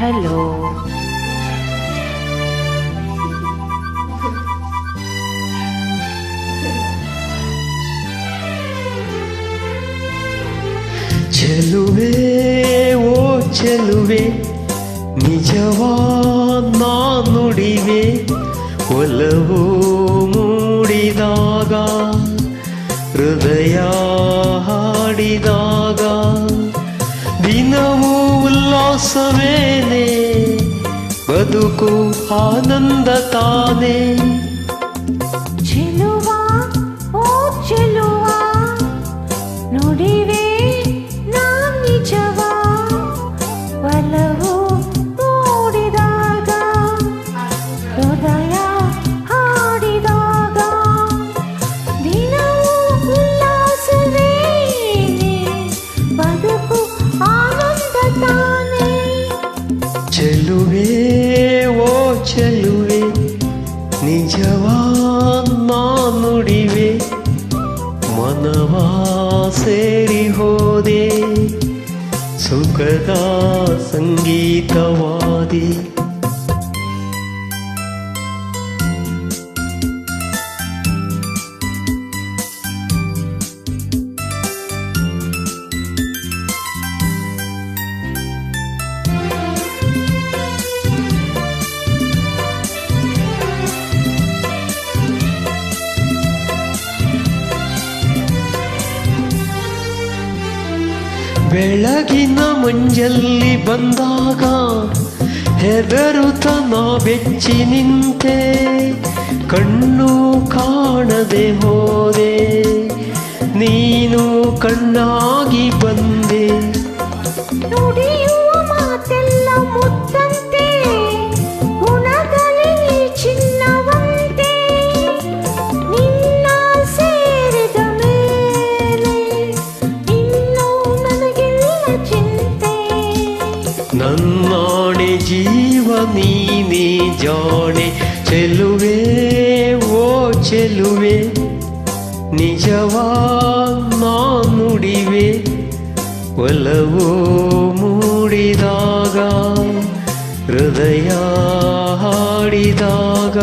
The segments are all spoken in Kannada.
ಹಲೋ ಚೆಲುವೆ ಓ ಚೆಲುವೆ ನಿಜವಾ ನಾ ನುಡಿವೆ ಒಲವು ಮೂಡಿದಾಗ ಹೃದಯ కోసమేనే. బతుకు ఆనంద తానే చెలో ನಿಜವಾ ನಾ ನುಡಿವೆ ಮನವಾ ಸೇರಿ ಹೋದೆ ಸುಖದ ಸಂಗೀತವಾದಿ. ಬೆಳಗಿನ ಮಂಜಲ್ಲಿ ಬಂದಾಗ ಹೆದರುತ್ತ ನಾ ಬೆಚ್ಚಿ ನಿಂತೆ ಕಣ್ಣು ಕಾಣದೆ ಹೋದೆ ನೀನು ಕಣ್ಣಾಗಿ ನನ್ನಾಣೆ ಜೀವ ನೀನೇ ಜಾಣೆ ಚೆಲುವೆ ಓ ಚೆಲುವೆ ನಿಜವಾ ನಾ ನುಡಿವೆ ಒಲವು ಮೂಡಿದಾಗ ಹೃದಯ ಹಾಡಿದಾಗ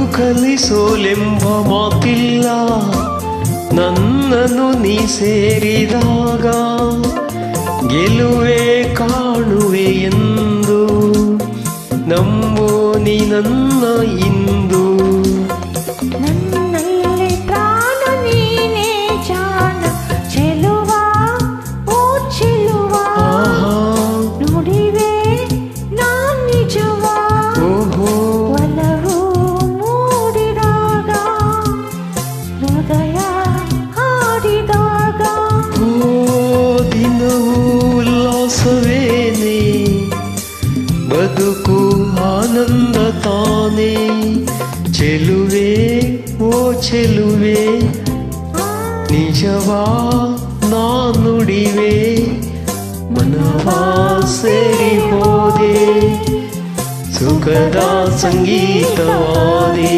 ಬದುಕಲಿ ಸೋಲೆಂಬ ಮಾತಿಲ್ಲ. ನನ್ನನ್ನು ನೀ ಸೇರಿದಾಗ ಗೆಲುವೆ ಕಾಣುವೆ ಎಂದು. ನಂಬೋ ನೀ ನನ್ನ ಇಂದು. ಚೆಲುವೆ ನಿಜವಾ ನಾ ನುಡಿವೆ ಮನವಾ ಸೇರಿ ಹೋದೆ ಸುಖದ ಸಂಗೀತವಾದೆ